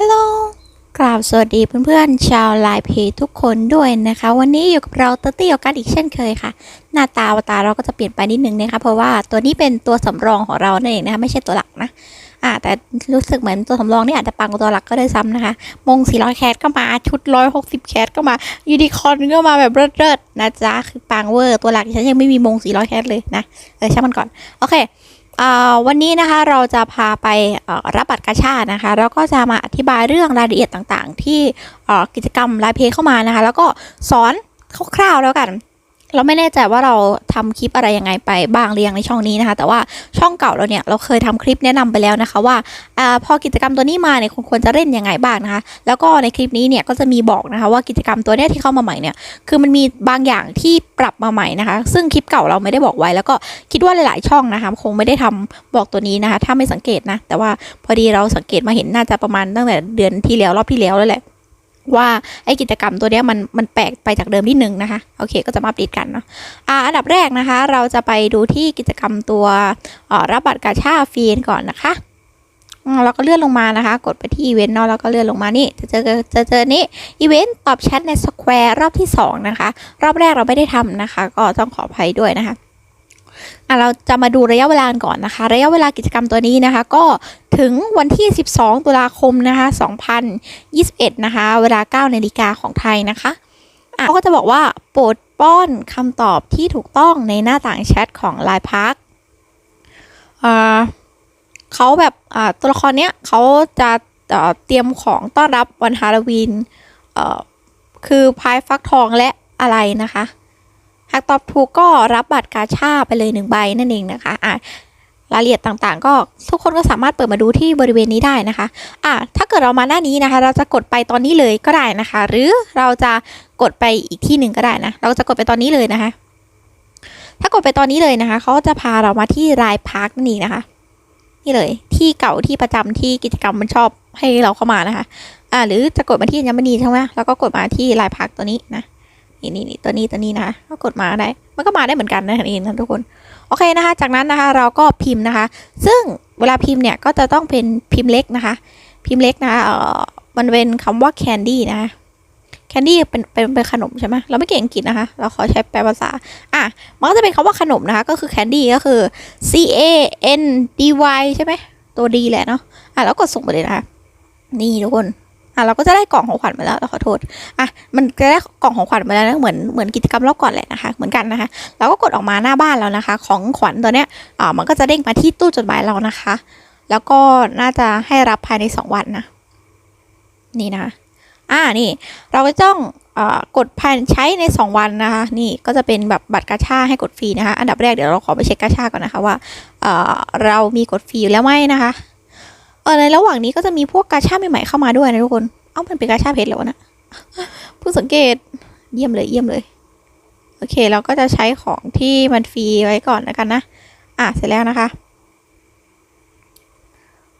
ฮัลโหลกราบสวัสดีเพื่อนๆ ชาวไลน์เพจทุกคนด้วยนะคะ วันนี้อยู่กับเราเตอร์ตี้ออกันอีกเช่นเคยค่ะ หน้าตาวตาเราก็จะเปลี่ยนไปนิดนึงนะคะเพราะว่าตัวนี้เป็นตัวสำรองของเรานั่นเองนะคะไม่ใช่ตัวหลักนะอ่าแต่รู้สึกเหมือนตัวสำรองนี่อาจจะปังกว่าตัวหลักก็ได้ซ้ำนะคะ มง 400 แคสก็มา ชุด 160 แคสก็มา ยูนิคอนก็มาแบบเลิศๆนะจ๊ะ คือปังเวอร์ ตัวหลักฉันยังไม่มีมง 400 แคสเลยนะ เออช่างมันก่อน โอเค วันนี้นะคะเราจะพาไปรับบัตรกาชาดนะคะแล้วก็จะมาอธิบายเรื่องรายละเอียดต่างๆ ที่กิจกรรมลายเพจเข้ามานะคะ แล้วก็สอนคร่าวๆแล้วกัน เราไม่แน่ใจว่าเราทำคลิปอะไรยังไงไปบ้างหรือยังในช่องนี้นะคะ แต่ว่าช่องเก่าเราเนี่ยเราเคยทำคลิปแนะนำไปแล้วนะคะ ว่าอาพอกิจกรรมตัวนี้มาเนี่ยคุณควรจะเล่นยังไงบ้างนะคะ แล้วก็ในคลิปนี้เนี่ยก็จะมีบอกนะคะว่ากิจกรรมตัวนี้ที่เข้ามาใหม่เนี่ยคือมันมีบางอย่างที่ปรับมาใหม่นะคะ ซึ่งคลิปเก่าเราไม่ได้บอกไว้ แล้วก็คิดว่าหลาย ๆ ช่องนะคะคงไม่ได้ทำบอกตัวนี้นะคะ ถ้าไม่สังเกตนะแต่ว่าพอดีเราสังเกตมาเห็นน่าจะประมาณตั้งแต่เดือนที่แล้วรอบที่แล้วแล้วแหละ ว่าไอ้กิจกรรมตัวเนี้ยมันมันแปลกไปจากเดิมนิดนึงนะคะโอเคก็จะมาอัปเดตกันเนาะอ่าอันดับแรกนะคะ เราจะไปดูที่กิจกรรมตัวอ่อรับบัตรกาชาฟรีก่อนนะคะอืมเราก็เลื่อนลงมานะคะ กดไปที่อีเวนต์เนาะแล้วก็เลื่อนลงมานี่ จะเจอจะเจอนี่อีเวนต์ตอบแชทในสแควร์รอบที่ 2 นะคะ รอบแรกเราไม่ได้ทำนะคะ ก็ต้องขออภัยด้วยนะคะ อะเราจะมาดูระยะเวลาก่อนนะคะ ระยะเวลากิจกรรมตัวนี้นะคะ ก็ถึงวันที่ 12 ตุลาคมนะคะ 2021 นะคะ เวลา 9 นาฬิกาของไทยนะคะอะเขาก็จะบอกว่าโปรดป้อนคำตอบที่ถูกต้องในหน้าต่างแชทของ Line Park อ่าเขาแบบอ่าตัวละครเนี้ยเขาจะเตรียมของต้อนรับวันฮาโลวีนเอ่อคือพายฟักทองและอะไรนะคะ หากตอบถูกก็รับบัตรกาชาไปเลยหนึ่งใบนั่นเองนะคะอะรายละเอียดต่างๆ ก็ทุกคนก็สามารถเปิดมาดูที่บริเวณนี้ได้นะคะอะถ้าเกิดเรามาหน้านี้นะคะ เราจะกดไปตอนนี้เลยก็ได้นะคะ หรือเราจะกดไปอีกที่หนึ่งก็ได้นะ เราจะกดไปตอนนี้เลยนะคะ ถ้ากดไปตอนนี้เลยนะคะเขาจะพาเรามาที่รายพาร์คนั่นเองนะคะ นี่เลย ที่เก่าที่ประจำที่กิจกรรมมันชอบให้เราเข้ามานะคะ อ่าหรือจะกดมาที่อัญมณีใช่ไหมแล้วก็กดมาที่ลายพักตัวนี้นะ นี่นี่นี่ตัวนี้ตัวนี้นะคะก็กดมาได้ มันก็มาได้เหมือนกันนะนี่นะทุกคน โอเคนะคะ จากนั้นนะคะเราก็พิมพ์นะคะ ซึ่งเวลาพิมพ์เนี่ยก็จะต้องเป็นพิมพ์เล็กนะคะ พิมพ์เล็กนะคะเออมันเป็นคำว่า candy นะคะ candy เป็นเป็นเป็นขนมใช่ไหมเราไม่เก่งอังกฤษนะคะ เราขอใช้แปลภาษา อะ มันก็จะเป็นคำว่าขนมนะคะ ก็คือ candy ก็คือ c a n d y ใช่ไหม ตัว D แหละเนาะ อะ แล้วกดส่งไปเลยนะคะ นี่ทุกคน อะเราก็จะได้กล่องของขวัญมาแล้วเราขอโทษอะมันจะได้กล่องของขวัญมาแล้วนะเหมือนเหมือนกิจกรรมรอบก่อนแหละนะคะเหมือนกันนะคะเราก็กดออกมาหน้าบ้านแล้วนะคะ ของขวัญตัวเนี้ยอ่ามันก็จะเด้งมาที่ตู้จดหมายเรานะคะ แล้วก็น่าจะให้รับภายในสองวันนะนี่นะคะอ่านี่เราก็ต้องอ่ากดภายใช้ใน 2 วันนะคะ นี่ก็จะเป็นแบบบัตรกาชาให้กดฟรีนะคะ อันดับแรกเดี๋ยวเราขอไปเช็คกาชาก่อนนะคะว่าเอ่อเรามีกดฟรีอยู่แล้วไหมนะคะ ออในระหว่างนี้ก็จะมีพวกกาชาใหม่ๆเข้ามาด้วยนะทุกคน เอ้ามันเป็นกาชาเพชรแล้วนะเพิ่งสังเกตเยี่ยมเลยเยี่ยมเลย โอเค เราก็จะใช้ของที่มันฟรีไว้ก่อนแล้วกันนะ อะเสร็จแล้วนะคะ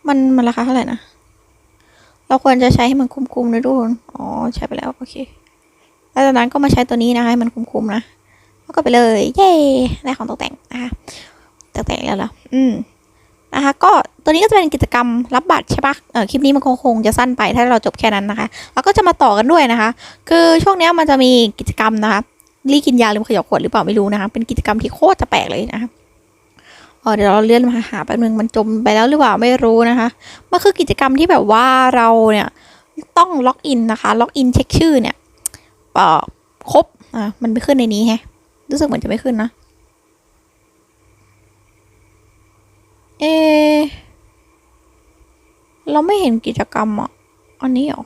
มันมันราคาเท่าไหร่นะ เราควรจะใช้ให้มันคุ้มๆนะทุกคน อ๋อใช้ไปแล้วโอเค แล้วจากนั้นก็มาใช้ตัวนี้นะคะให้มันคุ้มๆนะแล้วก็ไปเลย เย้ได้ของตกแต่งนะคะตกแต่งแล้วเหรออืม นะคะก็ตัวนี้ก็จะเป็นกิจกรรมรับบัตรใช่ปะเออคลิปนี้มันคงคงจะสั้นไปถ้าเราจบแค่นั้นนะคะ แล้วก็จะมาต่อกันด้วยนะคะ คือช่วงเนี้ยมันจะมีกิจกรรมนะคะรีกินยาลืมขยับขวดหรือเปล่าไม่รู้นะคะเป็นกิจกรรมที่โคตรจะแปลกเลยนะคะเอเดี๋ยวเราเลื่อนมาหาแป๊บนึงมันจมไปแล้วหรือเปล่าไม่รู้นะคะมันคือกิจกรรมที่แบบว่าเราเนี่ยต้องล็อกอินนะคะ ล็อกอินเช็คชื่อเนี่ยเออครบอ่ามันไม่ขึ้นในนี้แฮะรู้สึกเหมือนจะไม่ขึ้นนะ เอะ เราไม่เห็นกิจกรรมอะ อันนี้เหรอ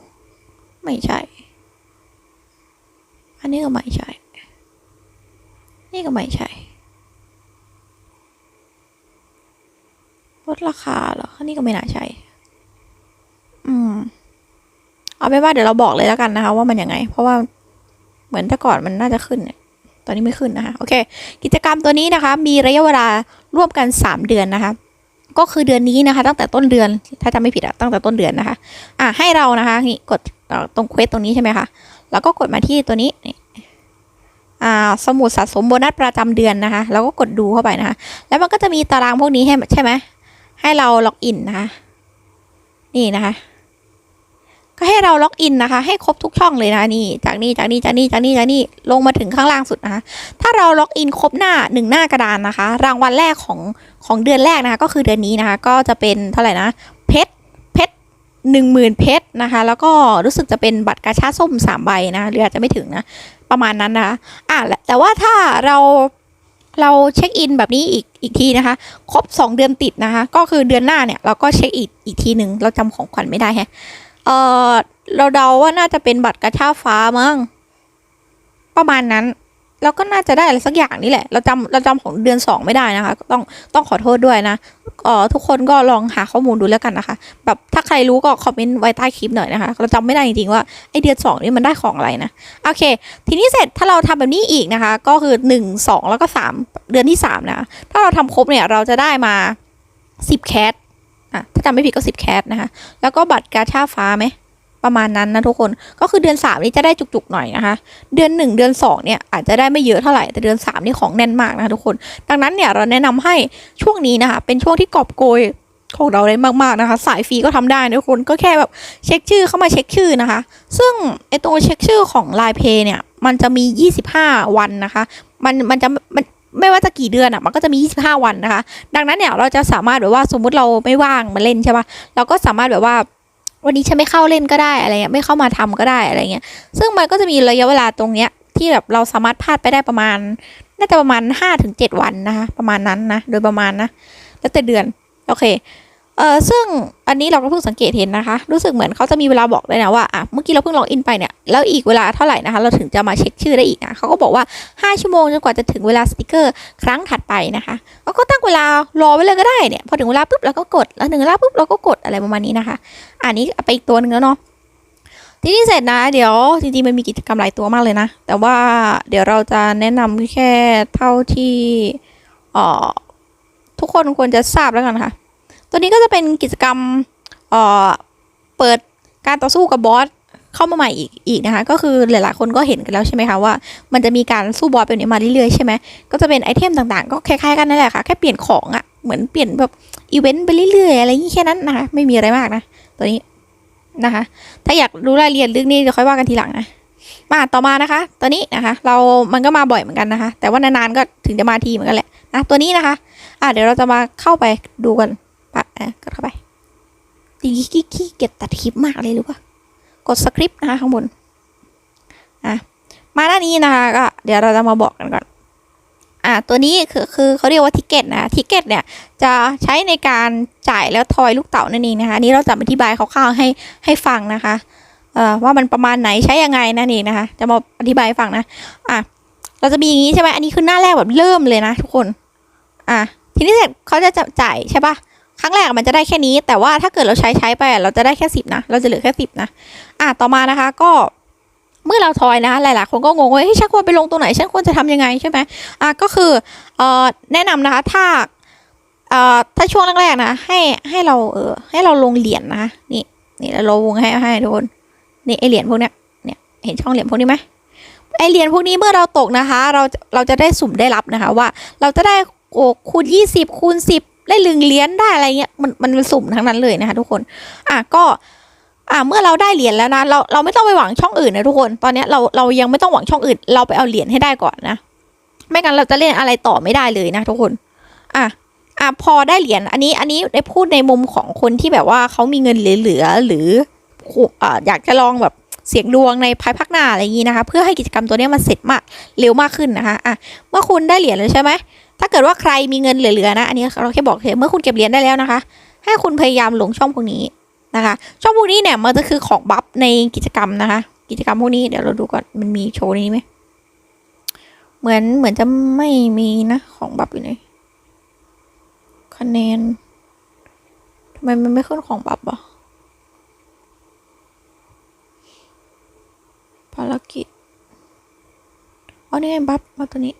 ไม่ใช่ อันนี้ก็ไม่ใช่ นี่ก็ไม่ใช่ลดราคาเหรออันนี้ก็ไม่น่าใช่ อืม เอาไปนว่าเดี๋ยวเราบอกเลยแล้วกันนะคะ ว่ามันยังไง เพราะว่าเหมือนแต่ก่อนมันน่าจะขึ้นเนี่ยตอนนี้ไม่ขึ้นนะคะ โอเค กิจกรรมตัวนี้นะคะ มีระยะเวลาร่วมกัน 3 เดือนนะคะ ก็คือเดือนนี้นะคะ ตั้งแต่ต้นเดือนถ้าจำไม่ผิดอะตั้งแต่ต้นเดือนนะคะอะให้เรานะคะนี่กดตรงเควสตรงนี้ใช่ไหมคะแล้วก็กดมาที่ตัวนี้อ่าสมุดสะสมโบนัสประจำเดือนนะคะ แล้วก็กดดูเข้าไปนะคะ แล้วมันก็จะมีตารางพวกนี้ให้ใช่ไหมให้เราล็อกอินนะคะ นี่นะคะ ก็ให้เราล็อกอินนะคะ ให้ครบทุกช่องเลยนะนี่ จากนี่จากนี่จากนี่จากนี่จากนี่ลงมาถึงข้างล่างสุดนะคะ ถ้าเราล็อกอินครบหน้าหนึ่งหน้ากระดานนะคะ รางวัลแรกของของเดือนแรกนะคะ ก็คือเดือนนี้นะคะ ก็จะเป็นเท่าไหร่นะเพชรเพชรหนึ่งหมื่นเพชรนะคะ แล้วก็รู้สึกจะเป็นบัตรกาชาส้มสามใบนะหรืออาจจะไม่ถึงนะประมาณนั้นนะคะอะแต่ว่าถ้าเราเราเช็คอินแบบนี้อีกอีกทีนะคะ ครบ 2 เดือนติดนะคะ ก็คือเดือนหน้าเนี่ยเราก็เช็คอีกอีกทีหนึ่งเราจำของขวัญไม่ได้แฮะ เออเราเดาว่าน่าจะเป็นบัตรกระชาฟ้ามั้งประมาณนั้นเราก็น่าจะได้อะไรสักอย่างนี่แหละ เราจำเราจำของเดือนสองไม่ได้นะคะ ต้องต้องขอโทษด้วยนะเออทุกคนก็ลองหาข้อมูลดูแล้วกันนะคะ แบบถ้าใครรู้ก็คอมเมนต์ไว้ใต้คลิปหน่อยนะคะ เราจำไม่ได้จริงๆว่าไอเดือนสองนี่มันได้ของอะไรนะ โอเค ทีนี้เสร็จถ้าเราทำแบบนี้อีกนะคะ ก็คือ1 2แล้วก็3เดือนที่3นะ ถ้าเราทำครบเนี่ยเราจะได้มา10แคท อะถ้าจำไม่ผิดก็10แคทนะคะ แล้วก็บัตรกาชาฟ้าไหมประมาณนั้นนะทุกคนก็คือเดือน 3 นี่จะได้จุกๆหน่อยนะคะ เดือน 1 เดือน 2 เนี่ยอาจจะได้ไม่เยอะเท่าไหร่แต่เดือน 3 นี่ของแน่นมากนะคะทุกคน ดังนั้นเนี่ยเราแนะนำให้ช่วงนี้นะคะ เป็นช่วงที่กอบโกยของเราได้มากๆนะคะ สายฟรีก็ทำได้นะทุกคนก็แค่แบบเช็คชื่อเข้ามาเช็คชื่อนะคะ ซึ่งไอตัวเช็คชื่อของ Line Pay เนี่ยมันจะมี 25 วันนะคะ มันมันจะมัน ไม่ว่าจะกี่เดือนอะมันก็จะมี 25 วันนะคะ ดังนั้นเนี่ยเราจะสามารถแบบว่าสมมุติเราไม่ว่างมาเล่นใช่ปะเราก็สามารถแบบว่าวันนี้ฉันไม่เข้าเล่นก็ได้อะไรเงี้ยไม่เข้ามาทำก็ได้อะไรเงี้ยซึ่งมันก็จะมีระยะเวลาตรงเนี้ยที่แบบเราสามารถพลาดไปได้ประมาณน่าจะประมาณ5-7วันนะคะประมาณนั้นนะโดยประมาณนะแล้วแต่เดือนโอเค เออซึ่งอันนี้เราก็เพิ่งสังเกตเห็นนะคะ รู้สึกเหมือนเขาจะมีเวลาบอกเลยนะว่าอะเมื่อกี้เราเพิ่งล็อกอินไปเนี่ยแล้วอีกเวลาเท่าไหร่นะคะ เราถึงจะมาเช็คชื่อได้อีกนะเขาก็บอกว่า 5 ชั่วโมงจนกว่าจะถึงเวลาสติกเกอร์ ครั้งถัดไปนะคะเราก็ตั้งเวลารอไว้เลยก็ได้เนี่ยพอถึงเวลาปุ๊บเราก็กดแล้วถึงเวลาปุ๊บเราก็กดอะไรประมาณนี้นะคะ อันนี้ไปอีกตัวหนึ่งแล้วเนาะทีนี้เสร็จนะ เดี๋ยวจริงๆมันมีกิจกรรมหลายตัวมากเลยนะ แต่ว่าเดี๋ยวเราจะแนะนำแค่เท่าที่ออทุกคนควรจะทราบแล้วกันค่ะ ตัวนี้ก็จะเป็นกิจกรรมเอ่อเปิดการต่อสู้กับบอสเข้ามาใหม่อีกอีกนะคะ ก็คือหลายๆคนก็เห็นกันแล้วใช่ไหมคะว่า มันจะมีการสู้บอสแบบนี้มาเรื่อยๆใช่ไหมก็จะเป็นไอเทมต่างๆ ก็คล้ายๆกันนั่นแหละค่ะแค่เปลี่ยนของอะ่ะเหมือนเปลี่ยนแบบอีเวนต์ไปเรื่อยๆอะไรอย่างนี้แค่นั้นนะคะไม่มีอะไรมากนะ ตัวนี้นะคะ ถ้าอยากรู้รายละเอียดเรื่องนี้เดี๋ยวค่อยว่ากันทีหลังนะมาต่อมานะคะ ตัวนี้นะคะ เรามันก็มาบ่อยเหมือนกันนะคะ แต่ว่านานๆก็ถึงจะมาทีเหมือนกันแหละนะตัวนี้นะคะ อะเดี๋ยวเราจะมาเข้าไปดูกัน ปะอะกดเข้าไปดีขี้ขี้เกียจตัดคลิปมากเลยหรือเปล่ากดสคริปต์นะคะข้างบนอะมาหน้านี้นะคะก็เดี๋ยวเราจะมาบอกกันก่อนอะตัวนี้คือคือเขาเรียกว่าทิเก็ตนะทิเก็ตเนี่ยจะใช้ในการจ่ายแล้วทอยลูกเต๋านั่นเองนะคะนี้เราจะอธิบายคร่าวๆให้ให้ฟังนะคะเอ่อว่ามันประมาณไหนใช้ยังไงนั่นเองนะคะ จะมาอธิบายฟังนะอะเราจะมีอย่างนี้ใช่ไหมอันนี้คือหน้าแรกแบบเริ่มเลยนะทุกคน อะทีนี้เสร็จเขาจะจ่ายใช่ปะ ครั้งแรกมันจะได้แค่นี้ แต่ว่าถ้าเกิดเราใช้ใช้ไปเราจะได้แค่สิบนะ เราจะเหลือแค่สิบนะ อะต่อมานะคะก็เมื่อเราทอยนะหลายๆคนก็งงว่าเฮ้ยฉันควรไปลงตรงไหนฉันควรจะทำยังไงใช่ไหมอะก็คือเอ่อแนะนำนะคะถ้าเอ่อถ้าช่วงแรกๆนะให้ให้เราเออให้เราลงเหรียญนะคะนี่นี่เราวงให้ให้ทุกคนนี่ไอเหรียญพวกเนี้ยเนี่ยเห็นช่องเหรียญพวกนี้ไหมไอเหรียญพวกนี้เมื่อเราตกนะคะ เราเราจะได้สุ่มได้รับนะคะว่า เราจะได้โอ้คูณยี่สิบคูณสิบ ได้ลึงเหรียญได้อะไรเงี้ยมันมันเป็นสุ่มทั้งนั้นเลยนะคะทุกคน อะก็อะเมื่อเราได้เหรียญแล้วนะเราเราไม่ต้องไปหวังช่องอื่นนะทุกคน ตอนนี้เราเรายังไม่ต้องหวังช่องอื่น เราไปเอาเหรียญให้ได้ก่อนนะไม่งั้นเราจะเล่นอะไรต่อไม่ได้เลยนะทุกคน อะอะพอได้เหรียญอันนี้อันนี้ได้พูดในมุมของคนที่แบบว่าเขามีเงินเหลือหรืออ่าอยากจะลองแบบเสียงดวงในภายภาคหน้าอะไรอย่างนี้นะคะ เพื่อให้กิจกรรมตัวเนี้ยมันเสร็จมากเร็วมากขึ้นนะคะอะเมื่อคุณได้เหรียญแล้วใช่ไหม ถ้าเกิดว่าใครมีเงินเหลือๆนะ อันนี้เราแค่บอกเฉยเมื่อคุณเก็บเหรียญได้แล้วนะคะ ให้คุณพยายามลงช่องพวกนี้นะคะ ช่องพวกนี้เนี่ยมันจะคือของบัฟในกิจกรรมนะคะ กิจกรรมพวกนี้เดี๋ยวเราดูก่อนมันมีโชว์นี้ไหมเหมือนเหมือนจะไม่มีนะของบัฟอยู่ไหนคะแนนทำไมมันไม่ขึ้นของบัฟอะภารกิจอ๋อนี่ไงบัฟบัฟตัวนี้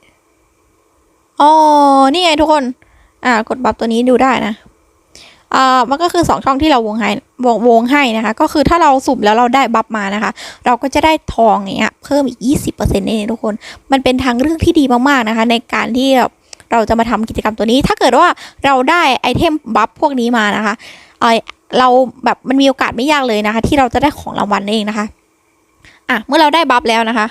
อ๋อ นี่ไงทุกคน อ่า กดบัฟตัวนี้ดูได้นะอ่ามันก็คือสองช่องที่เราวงให้วงวงให้นะคะ ก็คือถ้าเราสุ่มแล้วเราได้บัฟมานะคะ เราก็จะได้ทองอย่างเงี้ยเพิ่มอีก 20%นี่นเองทุกคน มันเป็นทางเลือกที่ดีมากๆนะคะ ในการที่เราจะมาทำกิจกรรมตัวนี้ ถ้าเกิดว่าเราได้ไอเทมบัฟพวกนี้มานะคะเออเราแบบมันมีโอกาสไม่ยากเลยนะคะ ที่เราจะได้ของรางวัลเองนะคะ อะ เมื่อเราได้บัฟแล้วนะคะ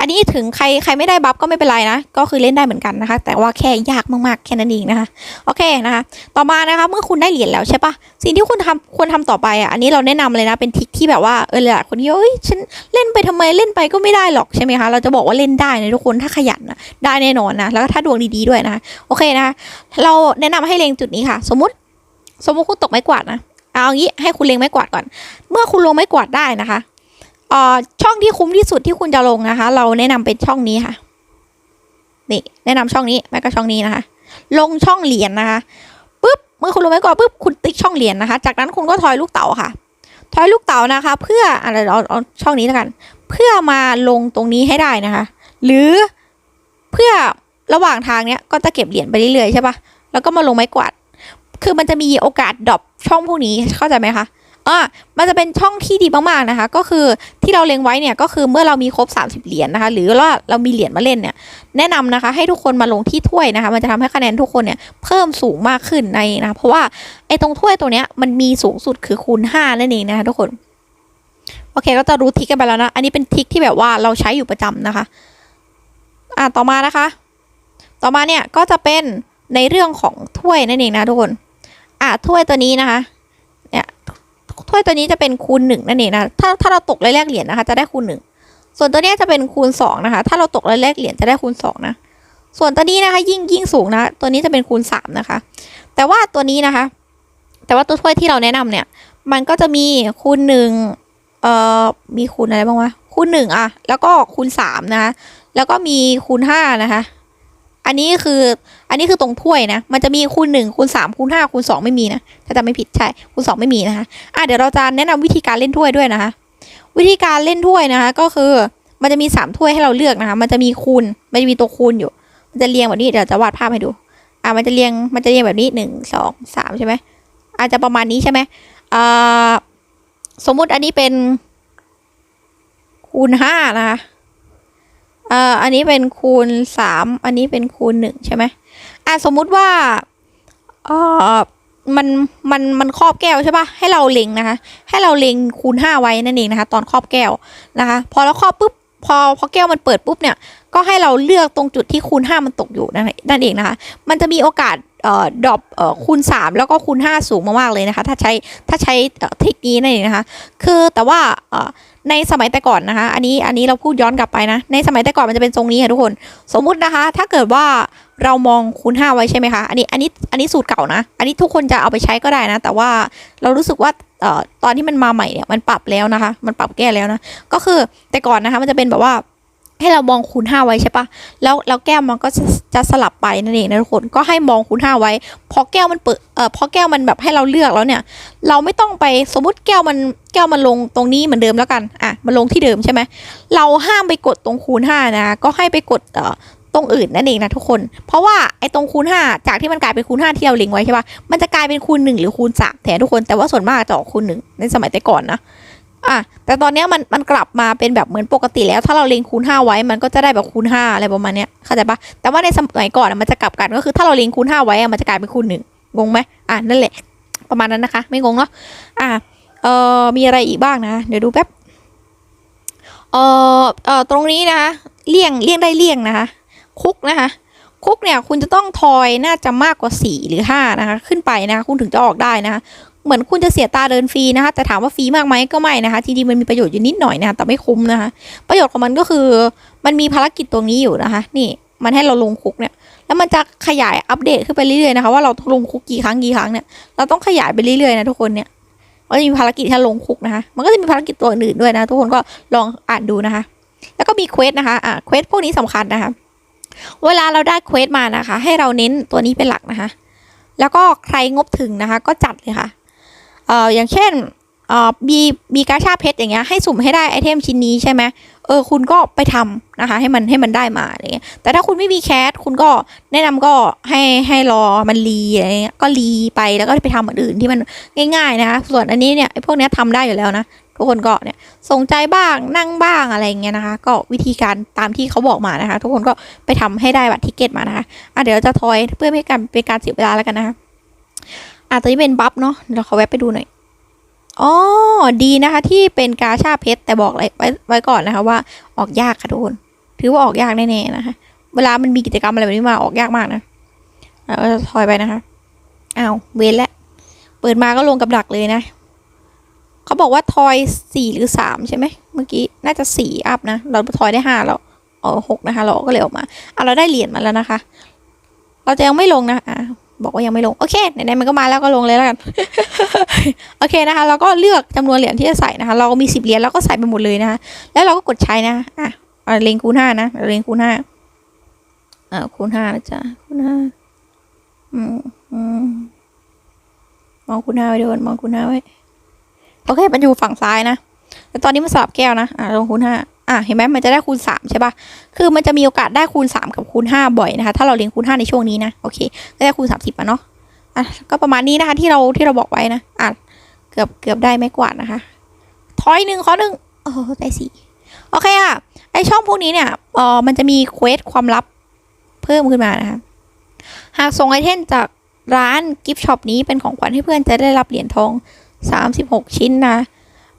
อันนี้ถึงใครใครไม่ได้บัฟก็ไม่เป็นไรนะ ก็คือเล่นได้เหมือนกันนะคะ แต่ว่าแค่ยากมากๆแค่นั้นเองนะคะ โอเคนะคะ ต่อมานะคะเมื่อคุณได้เหรียญแล้วใช่ปะสิ่งที่คุณทำควรทำต่อไปอะ อันนี้เราแนะนำเลยนะ เป็นทริคที่แบบว่าเออหลายคนที่เอ้ยฉันเล่นไปทำไมเล่นไปก็ไม่ได้หรอกใช่ไหมคะ เราจะบอกว่าเล่นได้นะทุกคนถ้าขยันนะได้แน่นอนนะ แล้วก็ถ้าดวงดีๆด้วยนะ โอเคนะคะ เราแนะนำให้เล็งจุดนี้ค่ะ สมมติ สมมติคุณตกไม้กวาดนะ เอาอี้ให้คุณเล็งไม้กวาดก่อน เมื่อคุณลงไม้กวาดได้นะคะ ช่องที่คุ้มที่สุดที่คุณจะลงนะคะ เราแนะนำเป็นช่องนี้ค่ะ นี่ แนะนำช่องนี้ไม่ก็ช่องนี้นะคะ ลงช่องเหรียญนะคะปุ๊บเมื่อคุณลงไม้กวาดปุ๊บคุณติ๊กช่องเหรียญนะคะ จากนั้นคุณก็ทอยลูกเต๋าค่ะ ทอยลูกเต๋านะคะ เพื่ออะไรเอาเอาช่องนี้แล้วกัน เพื่อมาลงตรงนี้ให้ได้นะคะ หรือเพื่อระหว่างทางเนี้ยก็จะเก็บเหรียญไปเรื่อยๆใช่ปะแล้วก็มาลงไม้กวาด คือมันจะมีโอกาสดรอปช่องพวกนี้เข้าใจไหมคะ อ่ามันจะเป็นช่องที่ดีมากๆนะคะ ก็คือที่เราเล็งไว้เนี่ยก็คือเมื่อเรามีครบ 30 เหรียญนะคะ หรือว่าเรามีเหรียญมาเล่นเนี่ยแนะนำนะคะให้ทุกคนมาลงที่ถ้วยนะคะ มันจะทำให้คะแนนทุกคนเนี่ยเพิ่มสูงมากขึ้นในนะเพราะว่าไอ้ตรงถ้วยตัวเนี้ยมันมีสูงสุดคือคูณ5นั่นเองนะคะทุกคนโอเคก็จะรู้ทิกกันไปแล้วนะ อันนี้เป็นทิกที่แบบว่าเราใช้อยู่ประจำนะคะ อ่าต่อมานะคะ ต่อมาเนี่ยก็จะเป็นในเรื่องของถ้วยนั่นเองนะทุกคน อะถ้วยตัวนี้นะคะ ถ้วยตัวนี้จะเป็นคูณหนึ่งนั่นเองนะถ้าถ้าเราตกแรกเหรียญนะคะ จะได้คูณหนึ่งส่วนตัวนี้จะเป็นคูณสองนะคะ ถ้าเราตกแรกเหรียญจะได้คูณสองนะ ส่วนตัวนี้นะคะ ยิ่งยิ่งสูงนะ ตัวนี้จะเป็นคูณสามนะคะ แต่ว่าตัวนี้นะคะ แต่ว่าตัวถ้วยที่เราแนะนำเนี่ย มันก็จะมีคูณหนึ่งเอ่อมีคูณอะไรบ้างวะคูณหนึ่งอะแล้วก็คูณสามนะคะแล้วก็มีคูณห้านะคะ อันนี้คือ อันนี้คือตรงถ้วยนะ มันจะมีคูณหนึ่งคูณสามคูณห้าคูณสองไม่มีนะถ้าจำไม่ผิดใช่คูณสองไม่มีนะคะอะเดี๋ยวเราจะแนะนำวิธีการเล่นถ้วยด้วยนะคะ วิธีการเล่นถ้วยนะคะ ก็คือมันจะมีสามถ้วยให้เราเลือกนะคะ มันจะมีคูณมันจะมีตัวคูณอยู่ มันจะเรียงแบบนี้เดี๋ยวจะวาดภาพให้ดูอะมันจะเรียงมันจะเรียงแบบนี้หนึ่งสองสามใช่ไหมอาจจะประมาณนี้ใช่ไหมอ่าสมมุติอันนี้เป็นคูณห้านะคะเอ่ออันนี้เป็นคูณสามอันนี้เป็นคูณหนึ่งใช่ไหม อะสมมุติว่าเอ่อมันมันมันครอบแก้วใช่ปะให้เราเล็งนะคะ ให้เราเล็งคูณห้าไว้นั่นเองนะคะ ตอนครอบแก้วนะคะ พอเราครอบปุ๊บพอพอแก้วมันเปิดปุ๊บเนี่ยก็ให้เราเลือกตรงจุดที่คูณห้ามันตกอยู่นั่นเองนะคะ มันจะมีโอกาสเอ่อดรอปเอ่อคูณสามแล้วก็คูณห้าสูงมากๆเลยนะคะ ถ้าใช้ถ้าใช้เอ่อเทคนิคนั่นเองนะคะ คือแต่ว่าเอ่อ ในสมัยแต่ก่อนนะคะ อันนี้อันนี้เราพูดย้อนกลับไปนะ ในสมัยแต่ก่อนมันจะเป็นทรงนี้ค่ะทุกคน สมมุตินะคะ ถ้าเกิดว่าเรามองคูณห้าไว้ใช่ไหมคะอันนี้อันนี้อันนี้สูตรเก่านะ อันนี้ทุกคนจะเอาไปใช้ก็ได้นะ แต่ว่าเรารู้สึกว่าเอ่อตอนที่มันมาใหม่เนี่ยมันปรับแล้วนะคะ มันปรับแก้แล้วนะ ก็คือแต่ก่อนนะคะมันจะเป็นแบบว่า ให้เรามองคูณห้าไว้ใช่ปะแล้วแล้วแก้วมันก็จะจะสลับไปนั่นเองนะทุกคนก็ให้มองคูณห้าไว้ พอแก้วมันเปิดเอ่อพอแก้วมันแบบให้เราเลือกแล้วเนี่ย เราไม่ต้องไปสมมติแก้วมันแก้วมันลงตรงนี้เหมือนเดิมแล้วกันอะมันลงที่เดิมใช่ไหมเราห้ามไปกดตรงคูณห้านะก็ให้ไปกดเอ่อตรงอื่นนั่นเองนะทุกคน เพราะว่าไอ้ตรงคูณห้าจากที่มันกลายเป็นคูณห้าที่เราเล็งไว้ใช่ปะมันจะกลายเป็นคูณหนึ่งหรือคูณสามแทนทุกคนแต่ว่าส่วนมากจะออกคูณหนึ่งในสมัยแต่ก่อนนะ อะแต่ตอนเนี้ยมันมันกลับมาเป็นแบบเหมือนปกติแล้ว ถ้าเราเล็งคูณห้าไว้มันก็จะได้แบบคูณห้าอะไรประมาณเนี้ยเข้าใจปะแต่ว่าในสมัยก่อนอะมันจะกลับกันก็คือถ้าเราเล็งคูณห้าไว้อะมันจะกลายเป็นคูณหนึ่งงงไหมอะนั่นแหละ ประมาณนั้นนะคะ ไม่งงเนาะอะเอ่อมีอะไรอีกบ้างนะ เดี๋ยวดูแป๊บเอ่อเอ่อตรงนี้นะคะเลี่ยงเลี่ยงได้เลี่ยงนะคะ คุกนะคะคุกเนี่ยคุณจะต้องทอยน่าจะมากกว่าสี่หรือห้านะคะ ขึ้นไปนะคะคุณถึงจะออกได้นะคะ เหมือนคุณจะเสียตาเดินฟรีนะคะ แต่ถามว่าฟรีมากไหมก็ไม่นะคะจริงๆมันมีประโยชน์อยู่นิดหน่อยนะคะแต่ไม่คุ้มนะคะ ประโยชน์ของมันก็คือ มันมีภารกิจตรงนี้อยู่นะคะ นี่มันให้เราลงคุกเนี่ย แล้วมันจะขยายอัปเดตขึ้นไปเรื่อยๆนะคะว่าเราลงคุกกี่ครั้งกี่ครั้งเนี่ยเราต้องขยายไปเรื่อยๆนะทุกคนเนี่ยก็จะมีภารกิจให้ลงคุกนะคะ มันก็จะมีภารกิจตัวอื่นด้วยนะ ทุกคนก็ลองอ่านดูนะคะ แล้วก็มีเควสนะคะอ่าเควสพวกนี้สำคัญนะคะ เวลาเราได้เควสมานะคะ ให้เราเน้นตัวนี้เป็นหลักนะคะ แล้วก็ใครงบถึงนะคะ ก็จัดเลยค่ะ เอ่ออย่างเช่นเอ่อมีมีกาชาเพชรอย่างเงี้ยให้สุ่มให้ได้ไอเทมชิ้นนี้ใช่ไหมเออคุณก็ไปทำนะคะ ให้มันให้มันได้มาอะไรเงี้ยแต่ถ้าคุณไม่มีแคสคุณก็แนะนำก็ให้ให้รอมันรีอะไรเงี้ยก็รีไปแล้วก็ไปทำอื่นที่มันง่าย ๆ นะคะส่วนอันนี้เนี่ยไอพวกเนี้ยทำได้อยู่แล้วนะทุกคนก็เนี่ยสนใจบ้างนั่งบ้างอะไรเงี้ยนะคะ ก็วิธีการตามที่เขาบอกมานะคะ ทุกคนก็ไปทำให้ได้บัตรทิเก็ตมานะคะอะเดี๋ยวจะทอยเพื่อไม่ให้การเป็นการเสียเวลาแล้วกันนะคะ อะตัวนี้เป็นบัฟเนาะเราขอแวะไปดูหน่อยอ๋อดีนะคะ ที่เป็นกาชาเพชรแต่บอกไว้ไว้ก่อนนะคะว่าออกยากค่ะทุกคนถือว่าออกยากแน่ๆนะคะ เวลามันมีกิจกรรมอะไรแบบนี้มาออกยากมากนะเราจะถอยไปนะคะอ้าวเว้นแล้วเปิดมาก็ลงกับดักเลยนะเขาบอกว่าทอยสี่หรือสามใช่ไหมเมื่อกี้น่าจะสี่อัพนะเราทอยได้ห้าแล้วอ๋อหกนะคะ เราก็เลยออกมาอะเราได้เหรียญมาแล้วนะคะ เราจะยังไม่ลงนะอะ บอกว่ายังไม่ลง โอเคไหนๆมันก็มาแล้วก็ลงเลยแล้วกัน โอเคนะคะ เราก็เลือกจำนวนเหรียญที่จะใส่นะคะ เรามีสิบเหรียญเราก็ใส่ไปหมดเลยนะคะ แล้วเราก็กดใช้นะ อะเลงคูณห้านะเลงคูณห้าอ่าคูณห้านะจ๊ะคูณห้าอืมอืมมองคูณห้าไว้ด้วยมองคูณห้าไว้ โอเค มันอยู่ฝั่งซ้ายนะแต่ตอนนี้มันสลับแก้วนะ อ่าลงคูณห้า อะเห็นไหมมันจะได้คูณสามใช่ปะคือมันจะมีโอกาสได้คูณสามกับคูณห้าบ่อยนะคะ ถ้าเราเรียนคูณห้าในช่วงนี้นะ โอเค ก็ได้คูณสามสิบอะเนาะ อะ ก็ประมาณนี้นะคะที่เราที่เราบอกไว้นะ อะ เกือบเกือบได้ไม่กวาดนะคะทอยหนึ่งข้อหนึ่งโอ้ได้สี่โอเคอะ ไอช่องพวกนี้เนี่ย เออมันจะมีเควสความลับเพิ่มขึ้นมานะคะ หากส่งไอเทมจากร้านกิฟต์ช็อปนี้เป็นของขวัญให้เพื่อนจะได้รับเหรียญทองสามสิบหกชิ้นนะ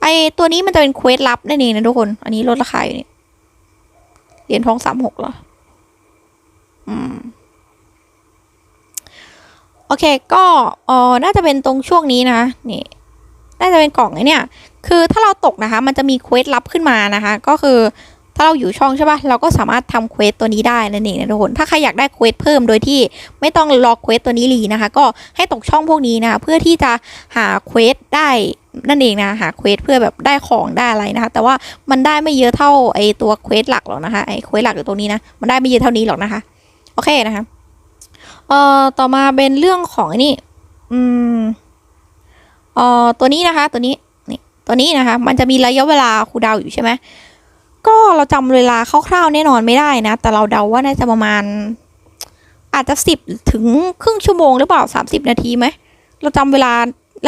ไอตัวนี้มันจะเป็นเควสลับนั่นเองนะทุกคน อันนี้ลดราคาอยู่นี่เหรียญทองสามหกเหรอ อืม โอเค ก็เออน่าจะเป็นตรงช่วงนี้นะนี่น่าจะเป็นกล่องไอเนี่ย คือถ้าเราตกนะคะ มันจะมีเควสลับขึ้นมานะคะ ก็คือ ถ้าเราอยู่ช่องใช่ปะเราก็สามารถทำเควสตัวนี้ได้นั่นเองนะทุกคนถ้าใครอยากได้เควสเพิ่มโดยที่ไม่ต้องรอเควสตัวนี้รีนะคะ ก็ให้ตกช่องพวกนี้นะคะเพื่อที่จะหาเควสได้นั่นเองนะหาเควสเพื่อแบบได้ของได้อะไรนะคะแต่ว่ามันได้ไม่เยอะเท่าไอตัวเควสหลักหรอกนะคะไอเควสหลักอยู่ตรงนี้นะมันได้ไม่เยอะเท่านี้หรอกนะคะโอเคนะคะเอ่อต่อมาเป็นเรื่องของนี่อืมเอ่อตัวนี้นะคะ ตัวนี้นี่ตัวนี้นะคะ มันจะมีระยะเวลาคูดาวอยู่ใช่ไหม ก็เราจำเวลาคร่าวๆแน่นอนไม่ได้นะ แต่เราเดาว่าน่าจะประมาณ อาจจะสิบถึงครึ่งชั่วโมงหรือเปล่าสามสิบนาทีไหม เราจำเวลา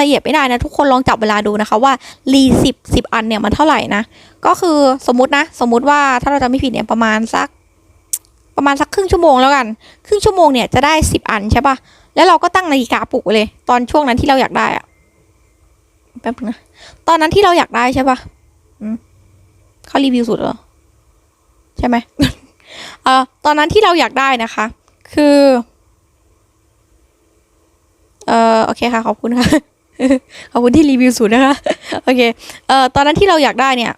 ละเอียดไม่ได้นะ ทุกคนลองจับเวลาดูนะคะว่ารีสิบสิบอันเนี่ยมันเท่าไหร่นะ ก็คือสมมตินะ สมมุติว่าถ้าเราจำไม่ผิดเนี่ยประมาณสัก ประมาณสักครึ่งชั่วโมงแล้วกัน ครึ่งชั่วโมงเนี่ยจะได้สิบอันใช่ปะแล้วเราก็ตั้งนาฬิกาปลุกเลย ตอนช่วงนั้นที่เราอยากได้อะแป๊บนึงนะตอนนั้นที่เราอยากได้ใช่ป่ะอืม เขารีวิวสุดเหรอ ใช่ไหมเอ่อตอนนั้นที่เราอยากได้นะคะ คือ เอ่อโอเคค่ะ ขอบคุณค่ะ ขอบคุณที่รีวิวสูตรนะคะ โอเค เอ่อตอนนั้นที่เราอยากได้เนี่ย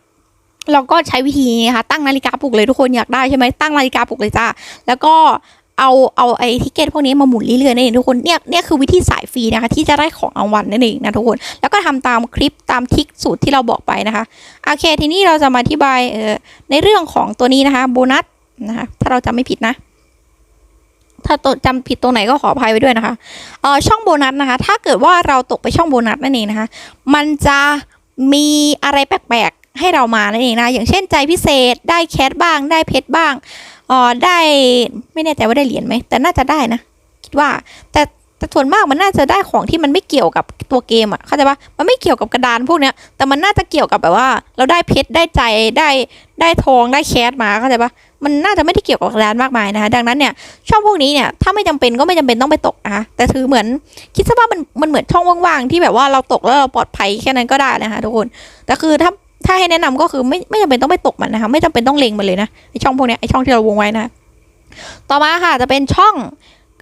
เราก็ใช้วิธีนี้นะคะตั้งนาฬิกาปลุกเลยทุกคนอยากได้ใช่ไหมตั้งนาฬิกาปลุกเลยจ้าแล้วก็ เอาเอาไอ้ทิเกตพวกนี้มาหมุนเรื่อยๆนั่นเองทุกคนเนี่ยเนี่ยคือวิธีสายฟรีนะคะ ที่จะได้ของรางวัลนั่นเองนะทุกคน แล้วก็ทำตามคลิปตามทิกสูตรที่เราบอกไปนะคะโอเคทีนี้เราจะมาอธิบายเอ่อในเรื่องของตัวนี้นะคะโบนัสนะคะถ้าเราจำไม่ผิดนะถ้าตัวจำผิดตรงไหนก็ขออภัยไว้ด้วยนะคะเอ่อช่องโบนัสนะคะ ถ้าเกิดว่าเราตกไปช่องโบนัสนั่นเองนะคะ มันจะมีอะไรแปลกๆให้เรามานั่นเองนะ อย่างเช่นใจพิเศษ ได้แคทบ้าง ได้เพชรบ้าง อ่อได้ไม่แน่ใจว่าได้เหรียญไหมแต่น่าจะได้นะคิดว่า แต่แต่ส่วนมากมันน่าจะได้ของที่มันไม่เกี่ยวกับตัวเกมอะเข้าใจปะมันไม่เกี่ยวกับกระดานพวกเนี้ย แต่มันน่าจะเกี่ยวกับแบบว่า เราได้เพชรได้ใจได้ได้ทองได้แคทมาเข้าใจปะมันน่าจะไม่ได้เกี่ยวกับกระดานมากมายนะคะดังนั้นเนี่ยช่องพวกนี้เนี่ยถ้าไม่จำเป็นก็ไม่จำเป็นต้องไปตกนะคะแต่ถือเหมือนคิดซะว่ามันมันเหมือนช่องว่างๆที่แบบว่าเราตกแล้วเราปลอดภัยแค่นั้นก็ได้นะคะทุกคนแต่คือถ้า ถ้าให้แนะนำก็คือไม่ไม่จำเป็นต้องไปตกมันนะคะ ไม่จำเป็นต้องเล็งมันเลยนะไอช่องพวกนี้ไอช่องที่เราวงไว้นะ ต่อมาค่ะจะเป็นช่อง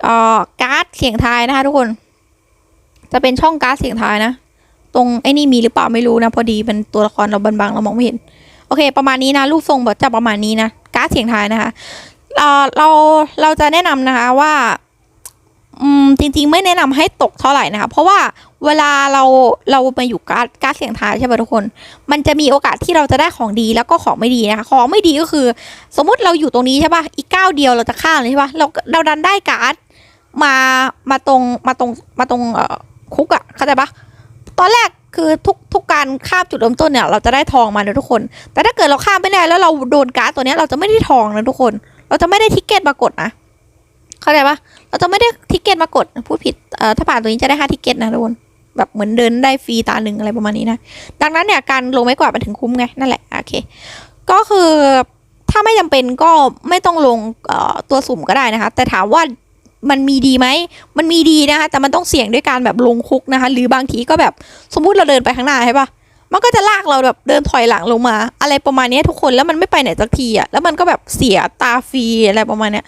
เอ่อการ์ดเสียงทายนะคะทุกคน จะเป็นช่องการ์ดเสียงทายนะ ตรงไอ้นี่มีหรือเปล่าไม่รู้นะ พอดีเป็นตัวละครเราบางๆเรามองไม่เห็น โอเค ประมาณนี้นะรูปทรงแบบจะประมาณนี้นะการ์ดเสียงทายนะคะเอ่อเราเราจะแนะนำนะคะว่าอืมจริง ๆ ไม่แนะนำให้ตกเท่าไหร่นะคะ เพราะว่า เวลาเราเรามาอยู่การ์ดการ์ดเสียงทายใช่ป่ะทุกคน มันจะมีโอกาสที่เราจะได้ของดีแล้วก็ของไม่ดีนะคะของไม่ดีก็คือ สมมุติเราอยู่ตรงนี้ใช่ป่ะอีกก้าวเดียวเราจะข้ามเลยใช่ป่ะเราเราดันได้การ์ดมามาตรงมาตรงมาตรงเอ่อคุกอะเข้าใจปะตอนแรกคือทุกทุกการข้ามจุดเริ่มต้นเนี่ย เราจะได้ทองมานะทุกคน แต่ถ้าเกิดเราข้ามไม่ได้แล้วเราโดนการ์ดตัวนี้เราจะไม่ได้ทองนะทุกคน เราจะไม่ได้ทิกเก็ตมากดนะเข้าใจปะเราจะไม่ได้ทิกเก็ตมากดพูดผิดเอ่อถ้าผ่านตัวนี้จะได้ห้าทิกเก็ตนะทุกคน แบบเหมือนเดินได้ฟรีตาหนึ่งอะไรประมาณนี้นะ ดังนั้นเนี่ยการลงไม้กวาดมันถึงคุ้มไงนั่นแหละโอเคก็คือถ้าไม่จำเป็นก็ไม่ต้องลงตัวสุ่มก็ได้นะคะ แต่ถามว่ามันมีดีไหม มันมีดีนะคะ แต่มันต้องเสี่ยงด้วยการแบบลงคุกนะคะ หรือบางทีก็แบบสมมุติเราเดินไปข้างหน้าใช่ปะมันก็จะลากเราแบบเดินถอยหลังลงมา อะไรประมาณนี้ทุกคน แล้วมันไม่ไปไหนสักทีอะแล้วมันก็แบบเสียตาฟรีอะไรประมาณเนี้ย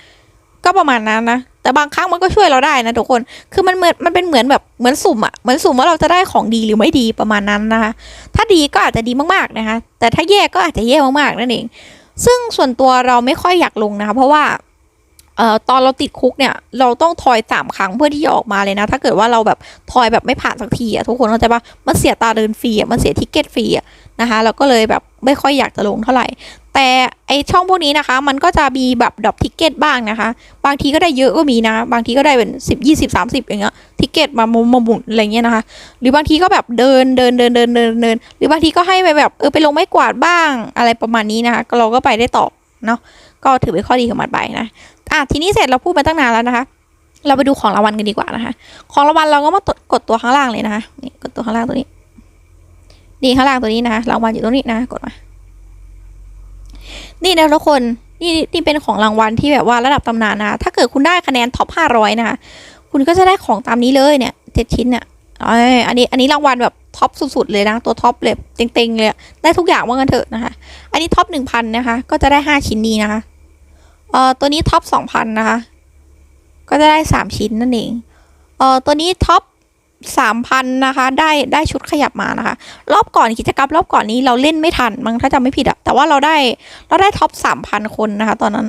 ก็ประมาณนั้นนะ แต่บางครั้งมันก็ช่วยเราได้นะทุกคน คือมันเหมือนมันเป็นเหมือนแบบเหมือนสุ่มอะเหมือนสุ่มว่าเราจะได้ของดีหรือไม่ดีประมาณนั้นนะคะ ถ้าดีก็อาจจะดีมากๆนะคะ แต่ถ้าแย่ก็อาจจะแย่มากๆนั่นเอง ซึ่งส่วนตัวเราไม่ค่อยอยากลงนะคะ เพราะว่าเอ่อตอนเราติดคุกเนี่ย เราต้องทอยสามครั้งเพื่อที่จะออกมาเลยนะ ถ้าเกิดว่าเราแบบทอยแบบไม่ผ่านสักทีอะทุกคนเข้าใจปะมันเสียตาเดินฟรีอะมันเสียทิกเก็ตฟรีอะนะคะ เราก็เลยแบบ ไม่ค่อยอยากจะลงเท่าไหร่ แต่ไอช่องพวกนี้นะคะ มันก็จะมีแบบดรอปทิกเก็ตบ้างนะคะ บางทีก็ได้เยอะก็มีนะ บางทีก็ได้เป็นสิบยี่สิบสามสิบอย่างเงี้ยทิกเก็ตมามุมมาหมุนอะไรเงี้ยนะคะ หรือบางทีก็แบบเดินเดินเดินเดินเดินเดินหรือบางทีก็ให้ไปแบบเออไปลงไม้กวาดบ้างอะไรประมาณนี้นะคะเราก็ไปได้ต่อเนาะก็ถือเป็นข้อดีของมันไปนะอะทีนี้เสร็จเราพูดมาตั้งนานแล้วนะคะเราไปดูของรางวัลกันดีกว่านะคะ ของรางวัลเราก็มากดตัวข้างล่างเลยนะคะ นี่กดตัวข้างล่างตัวนี้ นี่ข้างล่างตัวนี้นะคะรางวัลอยู่ตรงนี้นะกดมา นี่นะทุกคนนี่นี่เป็นของรางวัลที่แบบว่าระดับตำนานนะ ถ้าเกิดคุณได้คะแนนท็อปห้าร้อยนะคะคุณก็จะได้ของตามนี้เลยเนี่ยเจ็ดชิ้นเนี่ยเอ้ยอันนี้อันนี้รางวัลแบบท็อปสุดๆเลยนะ ตัวท็อปเลยเต็งๆเลยได้ทุกอย่างว่ากันเถอะนะคะ อันนี้ท็อปหนึ่งพันนะคะ ก็จะได้ห้าชิ้นนี้นะคะเอ่อตัวนี้ท็อปสองพันนะคะ ก็จะได้สามชิ้นนั่นเองเอ่อตัวนี้ท็อป สามพันนะคะ ได้ได้ชุดขยับมานะคะ รอบก่อนกิจกรรมรอบก่อนนี้เราเล่นไม่ทันมั้งถ้าจำไม่ผิดอะแต่ว่าเราได้เราได้ท็อปสามพันคนนะคะ ตอนนั้น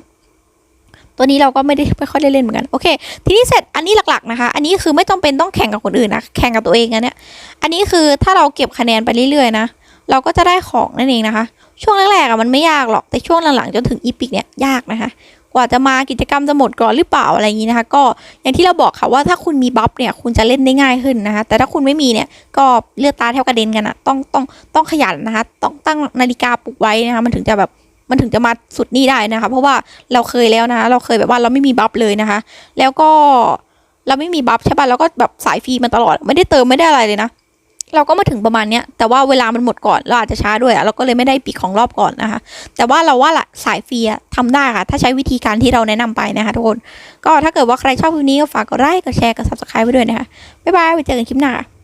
ตัวนี้เราก็ไม่ได้ไม่ค่อยได้เล่นเหมือนกัน โอเค ทีนี้เสร็จอันนี้หลักๆนะคะ อันนี้คือไม่จำเป็นต้องแข่งกับคนอื่นนะแข่งกับตัวเองอันเนี้ยอันนี้คือถ้าเราเก็บคะแนนไปเรื่อยๆนะเราก็จะได้ของนั่นเองนะคะ ช่วงแรกๆอะมันไม่ยากหรอกแต่ช่วงหลังๆจนถึงอีพิกเนี่ยยากนะคะ กว่าจะมากิจกรรมจะหมดก่อนหรือเปล่าอะไรอย่างนี้นะคะ ก็อย่างที่เราบอกค่ะว่าถ้าคุณมีบัฟเนี่ยคุณจะเล่นได้ง่ายขึ้นนะคะ แต่ถ้าคุณไม่มีเนี่ยก็เลือดตาแทบกระเด็นกันอะต้องต้องต้องขยันนะคะ ต้องตั้งนาฬิกาปลุกไว้นะคะมันถึงจะแบบมันถึงจะมาสุดนี่ได้นะคะ เพราะว่าเราเคยแล้วนะคะเราเคยแบบว่าเราไม่มีบัฟเลยนะคะ แล้วก็เราไม่มีบัฟใช่ป่ะเราก็แบบสายฟรีมาตลอดไม่ได้เติมไม่ได้อะไรเลยนะ เราก็มาถึงประมาณเนี้ยแต่ว่าเวลามันหมดก่อนเราอาจจะช้าด้วยเราก็เลยไม่ได้ปีกของรอบก่อนนะคะ แต่ว่าเราว่าละสายฟรีอะทำได้ค่ะ ถ้าใช้วิธีการที่เราแนะนำไปนะคะทุกคน ก็ถ้าเกิดว่าใครชอบคลิปนี้ก็ฝากกดไลค์กดแชร์กดซับสไคร b e ไว้ด้วยนะคะบ๊ายบายไว้เจอกันคลิปหน้าค่ะ